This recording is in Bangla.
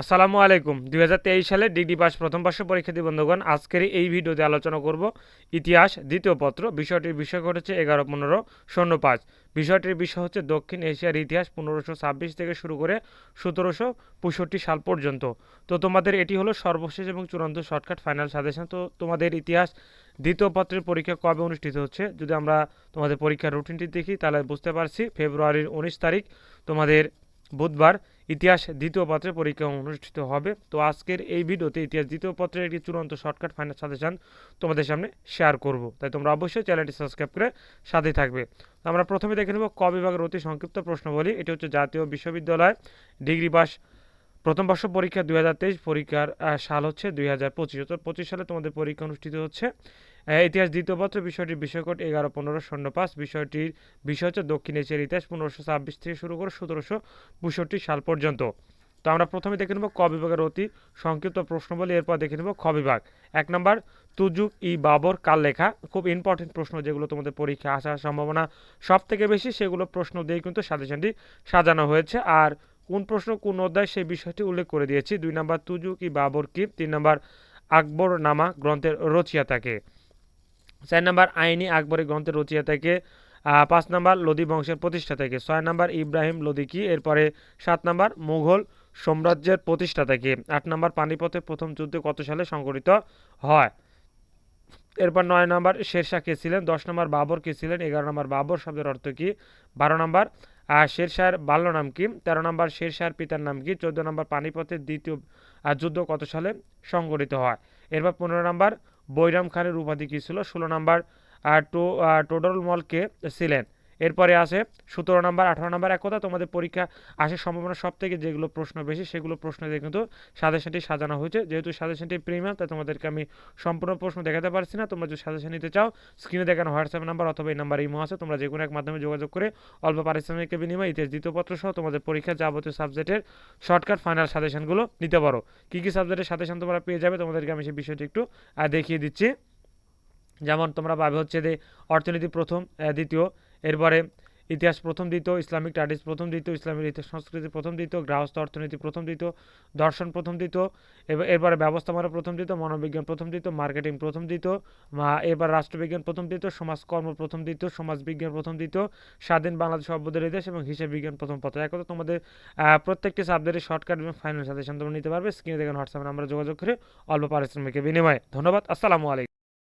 আসসালামু আলাইকুম। দুই হাজার তেইশ সালে ডিগ্রি পাস প্রথম বর্ষ পরীক্ষার্থী বন্ধুগণ, আজকের এই ভিডিওতে আলোচনা করব ইতিহাস, দ্বিতীয় পত্র, বিষয়টির বিষয় হচ্ছে এগারো পনেরো শূন্য পাঁচ বিষয়টির বিষয় হচ্ছে দক্ষিণ এশিয়ার ইতিহাস পনেরোশো ছাব্বিশ থেকে শুরু করে সতেরোশো পঁয়ষট্টি সাল পর্যন্ত। তো তোমাদের এটি হলো সর্বশেষ এবং চূড়ান্ত শর্টকাট ফাইনাল সাজেশন। তো তোমাদের ইতিহাস দ্বিতীয় পত্রের পরীক্ষা কবে অনুষ্ঠিত হচ্ছে? যদি আমরা তোমাদের পরীক্ষার রুটিনটি দেখি, তাহলে বুঝতে পারছি, ফেব্রুয়ারির উনিশ তারিখ, তোমাদের বুধবার ইতিহাস দ্বিতীয় পত্রে পরীক্ষা অনুষ্ঠিত হবে। তো আজকের এই ভিডিওতে ইতিহাস দ্বিতীয় পত্রের একটি চূড়ান্ত শর্টকাট ফাইনাল সাজেশন তোমাদের সামনে শেয়ার করব। তাই তোমরা অবশ্যই চ্যানেলটি সাবস্ক্রাইব করে সাথে থাকবে। আমরা প্রথমে দেখে নেব ক বিভাগের অতি সংক্ষিপ্ত প্রশ্ন বলি এটি হচ্ছে জাতীয় বিশ্ববিদ্যালয়, ডিগ্রি পাস প্রথম বর্ষ পরীক্ষা দুই হাজার তেইশ, পরীক্ষার সাল হচ্ছে দুই হাজার পঁচিশ। অর্থাৎ পঁচিশ সালে তোমাদের পরীক্ষা অনুষ্ঠিত হচ্ছে। ইতিহাস দ্বিতীয় পত্র, বিষয়টির বিষয়কোড এগারো, পনেরো শূন্য পাঁচ বিষয়টির বিষয় হচ্ছে দক্ষিণ এশিয়ার ইতিহাস, পনেরোশো ছাব্বিশ থেকে শুরু করে সতেরোশো পঁয়ষট্টি সাল পর্যন্ত। তো আমরা প্রথমে দেখে নেব ক বিভাগের অতি সংক্ষিপ্ত প্রশ্ন বলি এরপর দেখে নেব খ বিভাগ। এক নম্বর, তুজুক ই বাবর কাল লেখা? খুব ইম্পর্টেন্ট প্রশ্ন যেগুলো তোমাদের পরীক্ষা আসার সম্ভাবনা সব থেকে বেশি, সেগুলো প্রশ্ন দিয়েই কিন্তু সাজেশনটি সাজানো হয়েছে। আর কোন প্রশ্ন, কোন অধ্যায় সেই বিষয়টি উল্লেখ করে দিয়েছি। দুই নম্বর তুজুক বাবর কি? তিন নম্বর আকবর নামা গ্রন্থের রচিয়া থাকে চার নম্বর, আইনি আকবরের গ্রন্থের রচিয়া থাকে পাঁচ নম্বর, লোদি বংশের প্রতিষ্ঠা থেকে ছয় নম্বর, ইব্রাহিম লোদি কি? এরপরে সাত নম্বর, মুঘল সাম্রাজ্যের প্রতিষ্ঠা থেকে আট নম্বর, পানিপথের প্রথম যুদ্ধ কত সালে সংঘটিত হয়? এরপর নয় নম্বর, শেরশাহ কে ছিলেন? দশ নম্বর, বাবর কে ছিলেন? এগারো নম্বর, বাবর শব্দের অর্থ কি? বারো নম্বর আহ, শেরশাহর বাল্য নাম কি? তেরো নম্বর শেরশাহর পিতার নাম কি? চোদ্দ নম্বর পানিপথের দ্বিতীয় যুদ্ধ কত সালে সংগঠিত হয়? এরপর পনেরো নম্বর বৈরাম খানের উপাধি কী ছিল? ষোলো নম্বর টোডরুল টো আহ, ছিলেন। এরপরে আছে সতেরো নম্বর, আঠারো নম্বর এক কথা, তোমাদের পরীক্ষা আসার সম্ভাবনা সব থেকে যেগুলো প্রশ্ন বেশি, সেগুলো প্রশ্ন দিয়ে কিন্তু সাজেশনটি সাজানো হয়েছে। যেহেতু সাজেশনটি প্রিমিয়াম তাই তোমাদেরকে আমি সম্পূর্ণ প্রশ্ন দেখাতে পারছি না। তোমরা যদি সাজেশন নিতে চাও স্ক্রিনে দেখানো হোয়াটসঅ্যাপ নাম্বার অথবা এই নাম্বার ইমো আছে, তোমরা যে কোনো এক মাধ্যমে যোগাযোগ করে অল্প পারিশ্রমিকের বিনিময়ে ইতিহাস দ্বিতীয় পত্র সহ তোমাদের পরীক্ষার যাবতীয় সাবজেক্টের শর্টকাট ফাইনাল সাজেশনগুলো নিতে পারো। কী কী সাবজেক্টের সাজেশন তোমরা পেয়ে যাবে, তোমাদেরকে আমি সেই বিষয়টি একটু দেখিয়ে দিচ্ছি। যেমন তোমরা পাবে হচ্ছে যে অর্থনীতি প্রথম দ্বিতীয় এরপরে ইতিহাস প্রথম দ্বিতীয় ইসলামিক স্টাডিজ প্রথম দ্বিতীয় ইসলামিক ইতিহাস সংস্কৃতি প্রথম দ্বিতীয় গৃহস্থ অর্থনীতি প্রথম দ্বিতীয় দর্শন প্রথম এবার এরপরে ব্যবস্থাপনা প্রথম দ্বিতীয় মনোবিজ্ঞান প্রথম দ্বিতীয় মার্কেটিং প্রথম দ্বিতীয় মা- এবার রাষ্ট্রবিজ্ঞান প্রথম দ্বিতীয় সমাজকর্ম প্রথম দ্বিতীয় সমাজবিজ্ঞান প্রথম দ্বিতীয় স্বাধীন বাংলাদেশ অভ্যুদয়ের ইতিহাস এবং হিসাব বিজ্ঞান প্রথম পত্র এক কথা তোমাদের প্রত্যেকটি সাবজেক্টের শর্টকাট এবং ফাইনাল সাজেশন তোমরা নিতে পারবে স্ক্রিনে দেখেন হোয়াটসঅ্যাপে আমরা যোগাযোগ করে অল্প পারিশ্রমিকের বিনিময়ে ধন্যবাদ আসসালামু আলাইকুম